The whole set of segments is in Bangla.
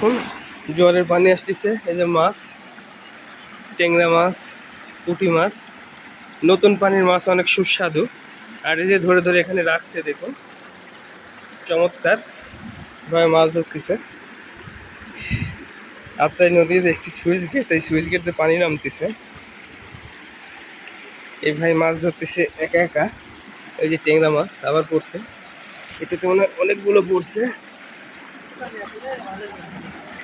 দেখুন জলের পানি আসতেছে, এই যে মাছ ট্যাংরা মাছ, পুঁটি মাছ। নতুন পানির মাছ অনেক সুস্বাদু। আর এই যে ধরে ধরে এখানে রাখছে, দেখুন। চমৎকার। ভাবে মাছ ধরতেছে। আপনার নদীর একটি সুইচ গেট, এই সুইচ গেটে পানি নামতেছে। এই ভাই মাছ ধরতেছে একা একা। এই যে ট্যাংরা মাছ আবার পড়ছে। এটাতে মনে হয় অনেকগুলো পড়ছে।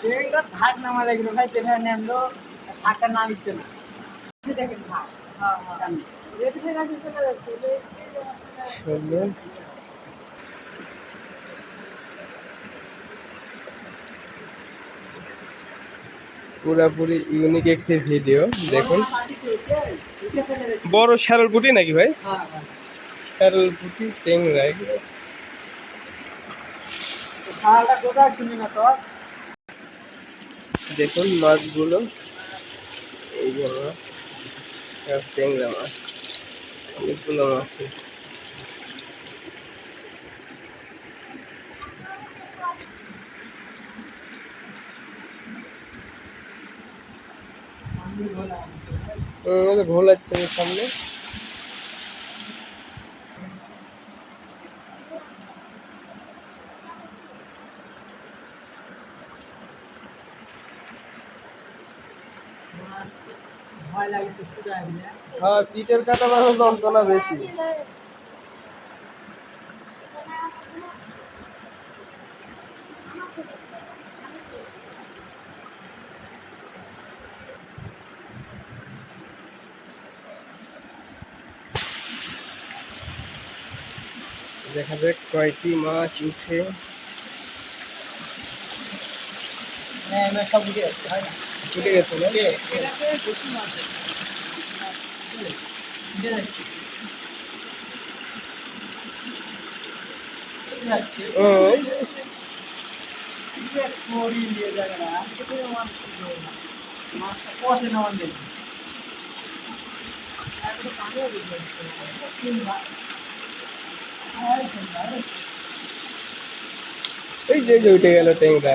থাক না আমার এগুলো ভাই যেখানে নেমলো থাকার নাম ইচ্ছে না। দেখেন থাক। হ্যাঁ হ্যাঁ। পুরাপুরি ইউনিক একটি ভিডিও দেখুন। বড় শ্যারল পুটি নাকি ভাই? হ্যাঁ শ্যারল পুটি। খাওয়াটা কোথায় শুনি না তো? দেখুন মাছগুলো। এই যে মাছ ট্যাংরা মাছ অনেকগুলো মাছ আছে। সামনে। হ্যাঁ পিঠের কাটা মাছের যন্ত্রণা বেশি। দেখা যাক কয়টি মাছ উঠে। হ্যাঁ সব উঠে হয় না? উঠে গেছে এই যে উঠে গেল ট্যাংরা।